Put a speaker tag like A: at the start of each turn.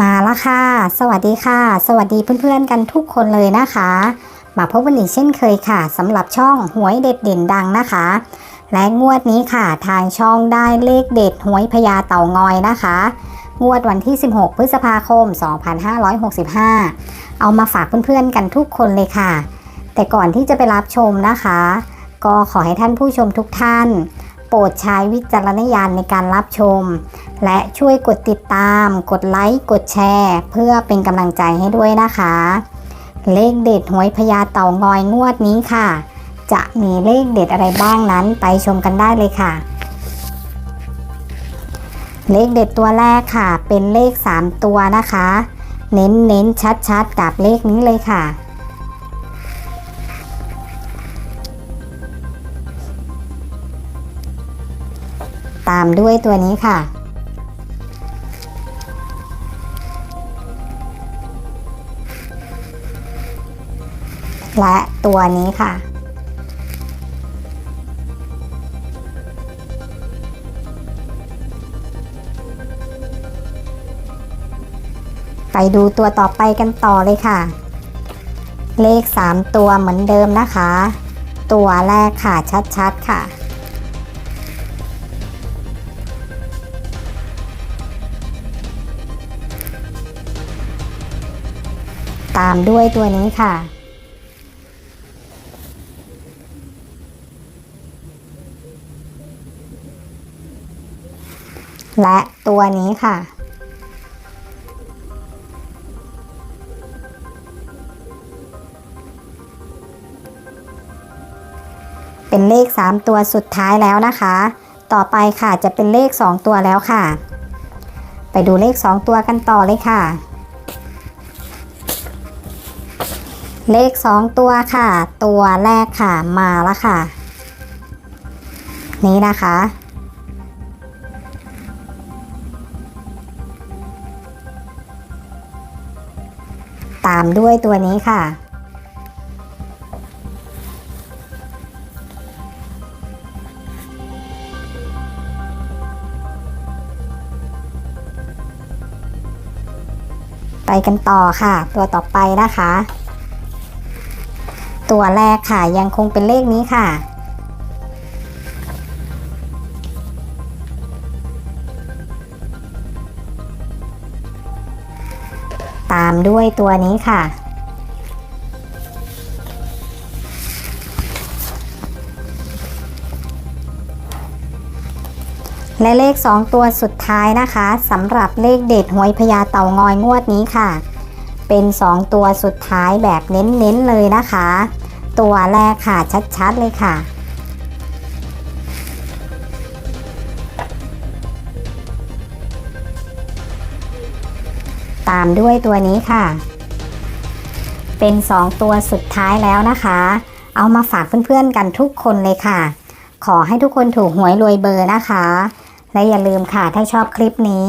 A: มาล้วค่ะ สวัสดีค่ะ สวัสดีเพื่อนๆกันทุกคนเลยนะคะ มาพบกันอีกเช่นเคยค่ะสำหรับช่องหวยเด็ดเด่นดังนะคะ และงวดนี้ค่ะทางช่องได้เลขเด็ดหวยพญาเต่างอยนะคะ งวดวันที่ 16 พฤษภาคม 2565 เอามาฝากเพื่อนๆกันทุกคนเลยค่ะ แต่ก่อนที่จะไปรับชมนะคะ ก็ขอให้ท่านผู้ชมทุกท่าน โปรดใช้วิจารณญาณในการรับชม และช่วยกดติดตาม กดไลค์ กดแชร์ เพื่อเป็นกำลังใจให้ด้วยนะคะ เลขเด็ดหวยพญาเต่างอยงวดนี้ค่ะ จะมีเลขเด็ดอะไรบ้างนั้นไปชมกันได้เลยค่ะ เลขเด็ดตัวแรกค่ะ เป็นเลข 3 ตัวนะคะ เน้นเน้นชัดชัดๆกับเลขนี้เลยค่ะ ตามด้วยตัวนี้ค่ะ และตัวนี้ค่ะ ไปดูตัวต่อไปกันต่อเลยค่ะ เลข 3 ตัวเหมือนเดิมนะคะ ตัวแรกค่ะชัดๆค่ะ ตามด้วยตัวนี้ค่ะ และตัวนี้ค่ะ เป็นเลข 3 ตัวสุดท้ายแล้วนะคะ ต่อไปค่ะจะเป็นเลข 2 ตัวแล้วค่ะ ไปดูเลข 2 ตัวกันต่อเลยค่ะ เลข 2 ตัวค่ะ ตัวแรกค่ะมาแล้วค่ะ นี่นะคะ ตามด้วยตัวนี้ค่ะ ไปกันต่อค่ะ ตัวต่อไปนะคะ ตัวแรกค่ะยังคงเป็นเลขนี้ค่ะ ตามด้วยตัวนี้ค่ะ และเลข 2 ตัวสุดท้ายนะคะสำหรับเลขเด็ดหวยพญาเต่างอยงวดนี้ค่ะ เป็น 2 ตัวสุดท้ายแบบเน้นๆเลยนะคะ ตัวแรกค่ะชัดๆเลยค่ะ ตามด้วยตัวนี้ค่ะ เป็น 2 ตัวสุดท้ายแล้วนะคะ เอามาฝากเพื่อนๆกันทุกคนเลยค่ะ ขอให้ทุกคนถูกหวยรวยเบอร์นะคะ และอย่าลืมค่ะถ้าชอบคลิปนี้